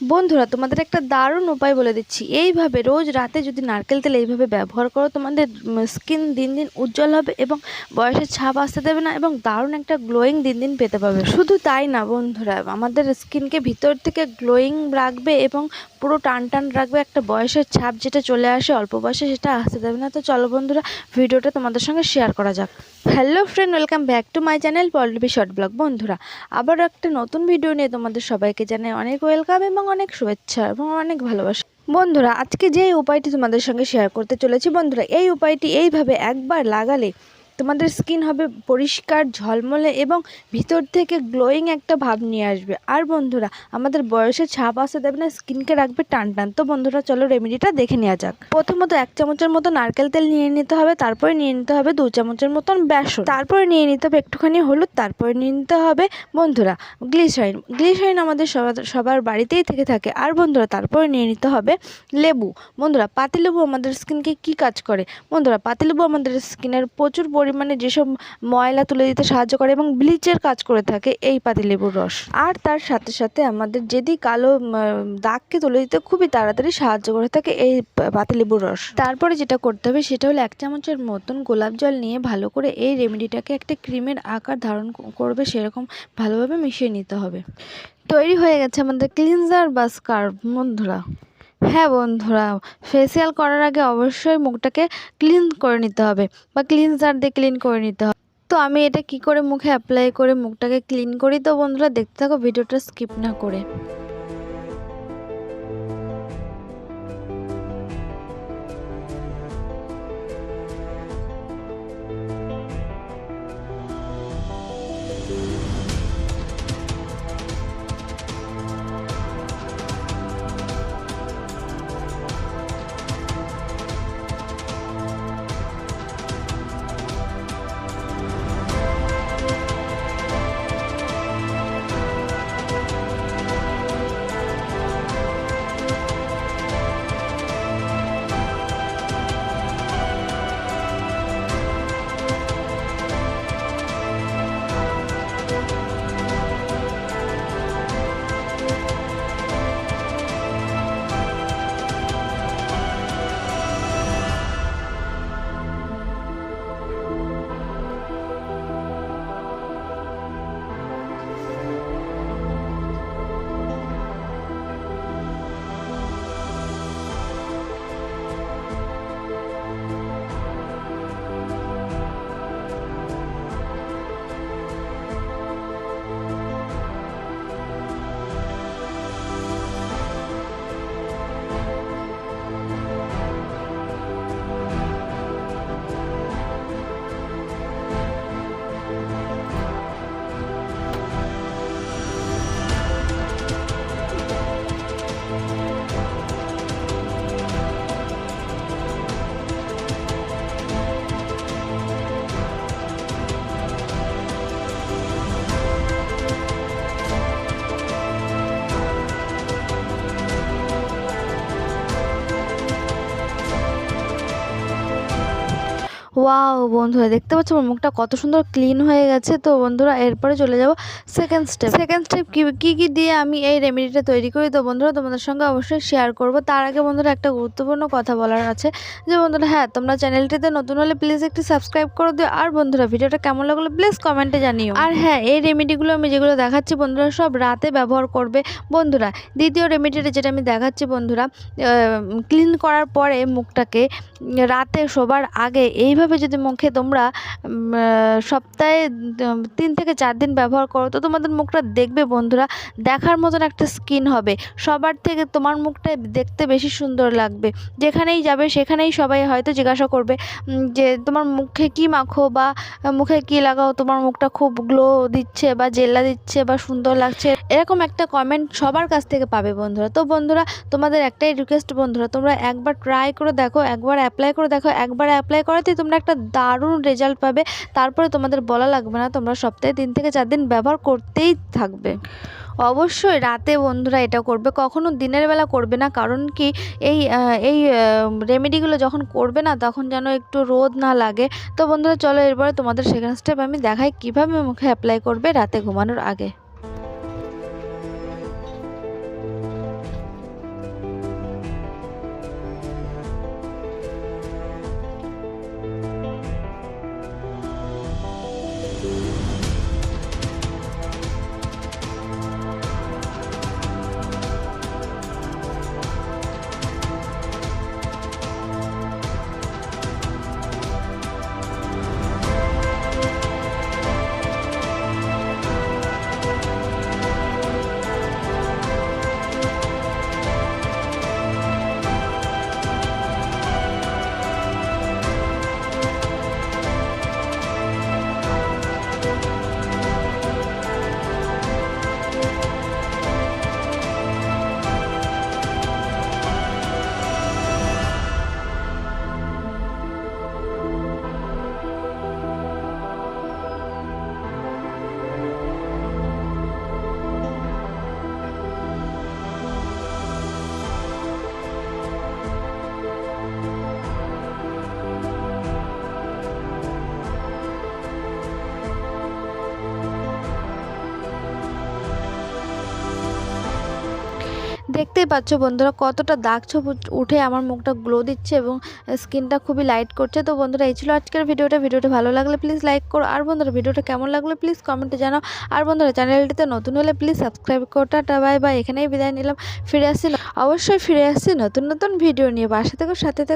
বন্ধুরা, তোমাদের একটা দারুণ উপায় বলে দিচ্ছি। এইভাবে রোজ রাতে যদি নারকেল তেল এইভাবে ব্যবহার করো, তোমাদের স্কিন দিন দিন উজ্জ্বল হবে এবং বয়সের ছাপ আসতে দেবে না এবং দারুণ একটা গ্লোয়িং দিন দিন পেতে পাবে। শুধু তাই না বন্ধুরা, আমাদের স্কিনকে ভিতর থেকে গ্লোয়িং রাখবে এবং পুরো টান টান রাখবে একটা বয়সের ছাপ যেটা চলে আসে, অল্প বয়সে সেটা আসতে দেবে না। তো চলো বন্ধুরা, ভিডিওটা তোমাদের সঙ্গে শেয়ার করা যাক। Hello friend welcome back to my channel Pallavi short vlog বন্ধুরা আবার একটা নতুন ভিডিও নিয়ে তোমাদের সবাইকে জানাই অনেক ওয়েলকাম এবং অনেক শুভেচ্ছা এবং অনেক ভালোবাসা। বন্ধুরা, আজকে যে উপায়টি তোমাদের সঙ্গে শেয়ার করতে চলেছি, বন্ধুরা, এই উপায়টি এইভাবে একবার লাগালে তোমাদের স্কিন হবে পরিষ্কার, ঝলমলে এবং ভিতর থেকে গ্লোয়িং একটা ভাব নিয়ে আসবে। আর বন্ধুরা, আমাদের বয়সে ছাপ আসতে দেবে না স্কিনকে রাখবে টান টান। তো বন্ধুরা, চলো রেমেডিটা দেখে নেওয়া যাক। প্রথমত এক চামচের মতো নারকেল তেল নিয়ে নিতে হবে, তারপরে নিয়ে নিতে হবে দু চামচের মতন বেসন। তারপরে নিয়ে নিতে হবে একটুখানি হলুদ, তারপরে নিয়ে নিতে হবে, বন্ধুরা গ্লিসারিন গ্লিসারিন আমাদের সবার সবার বাড়িতেই থেকে থাকে। আর বন্ধুরা, তারপরে নিয়ে নিতে হবে লেবু। বন্ধুরা, পাতিলেবু আমাদের স্কিনকে কি কাজ করে? বন্ধুরা, পাতিলেবু আমাদের স্কিনের প্রচুর পরিমাণে যেসব ময়লা তুলে দিতে সাহায্য করে এবং ব্লিচের কাজ করে থাকে এই পাতিলেবুর রস। আর তার সাথে সাথে আমাদের যেদি কালো দাগকে তুলে দিতে খুবই তাড়াতাড়ি সাহায্য করে থাকে এই পাতিলেবুর রস। তারপরে যেটা করতে হবে সেটা হলো এক চামচের মতন গোলাপ জল নিয়ে ভালো করে এই রেমেডিটাকে একটা ক্রিমের আকার ধারণ করবে সেরকম ভালোভাবে মিশিয়ে নিতে হবে। তৈরি হয়ে গেছে আমাদের ক্লিনজার বা স্কার্ফ বন্ধুরা। হ্যাঁ বন্ধুরা ফেসিয়াল করার আগে অবশ্যই মুখটাকে ক্লিন করে নিতে হবে বা ক্লিনজার দিয়ে ক্লিন করে নিতে হবে। তো আমি এটা কি করে মুখে অ্যাপ্লাই করে মুখটাকে ক্লিন করি? তো বন্ধুরা দেখতে থাকো, ভিডিওটা স্কিপ না করে। ওয়াও বন্ধুরা, দেখতে পাচ্ছ আমার মুখটা কত সুন্দর ক্লিন হয়ে গেছে। তো বন্ধুরা, এরপরে চলে যাব সেকেন্ড স্টেপ সেকেন্ড স্টেপ কী কী দিয়ে আমি এই রেমেডিটা তৈরি করি? তো বন্ধুরা, তোমাদের সঙ্গে অবশ্যই শেয়ার করব। তার আগে বন্ধুরা, একটা গুরুত্বপূর্ণ কথা বলার আছে যে বন্ধুরা হ্যাঁ তোমরা চ্যানেলটিতে নতুন হলে প্লিজ একটি সাবস্ক্রাইব করে দিও। আর বন্ধুরা, ভিডিওটা কেমন লাগল প্লিজ কমেন্টে জানিও। আর হ্যাঁ এই রেমেডিগুলো আমি যেগুলো দেখাচ্ছি বন্ধুরা, সব রাতে ব্যবহার করবে বন্ধুরা। দ্বিতীয় রেমেডিটা যেটা আমি দেখাচ্ছি বন্ধুরা ক্লিন করার পরে মুখটাকে রাতে শোবার আগে এইভাবে যদি মুখে তোমরা সপ্তাহে তিন থেকে চার দিন ব্যবহার করো, তো তোমাদের মুখটা দেখবে বন্ধুরা, দেখার মতন একটা স্কিন হবে। সবার থেকে তোমার মুখটা দেখতে বেশি সুন্দর লাগবে। যেখানেই যাবে, সেখানেই সবাই হয়তো জিজ্ঞাসা করবে যে তোমার মুখে কি মাখো বা মুখে কি লাগাও, তোমার মুখটা খুব গ্লো দিচ্ছে বা জেল্লা দিচ্ছে বা সুন্দর লাগছে, এরকম একটা কমেন্ট সবার কাছ থেকে পাবে বন্ধুরা। তো বন্ধুরা, তোমাদের একটাই রিকোয়েস্ট বন্ধুরা, তোমরা একবার ট্রাই করে দেখো, একবার অ্যাপ্লাই করে দেখো, একবার অ্যাপ্লাই করাতেই তোমরা একটা দারুণ রেজাল্ট পাবে। তারপরে তোমাদের বলা লাগবে না, তোমরা সপ্তাহে তিন থেকে চার দিন ব্যবহার করতেই থাকবে। অবশ্যই রাতে বন্ধুরা এটা করবে, কখনো দিনের বেলা করবে না, কারণ কি এই এই রেমেডিগুলো যখন করবে না, তখন যেন একটু রোদ না লাগে। তো বন্ধুরা চলো এরপরে তোমাদের সেকেন্ড স্টেপ আমি দেখাই কীভাবে মুখে অ্যাপ্লাই করবে রাতে ঘুমানোর আগে। দেখতেই পাচ্ছ বন্ধুরা, কতটা দাগ ছোপ উঠে আমার মুখটা গ্লো দিচ্ছে এবং স্কিনটা খুবই লাইট করছে। তো বন্ধুরা, এই ছিল আজকের ভিডিওটা। ভিডিওটা ভালো লাগলে প্লিজ লাইক করো। আর বন্ধুরা, ভিডিওটা কেমন লাগল প্লিজ কমেন্টে জানাও। আর বন্ধুরা চ্যানেলটিতে নতুন হলে প্লিজ সাবস্ক্রাইব করো। টাটা বাই বাই এখানেই বিদায় নিলাম। ফিরে আসছি অবশ্যই ফিরে আসছি নতুন নতুন ভিডিও নিয়ে। বাসা থেকে সাথে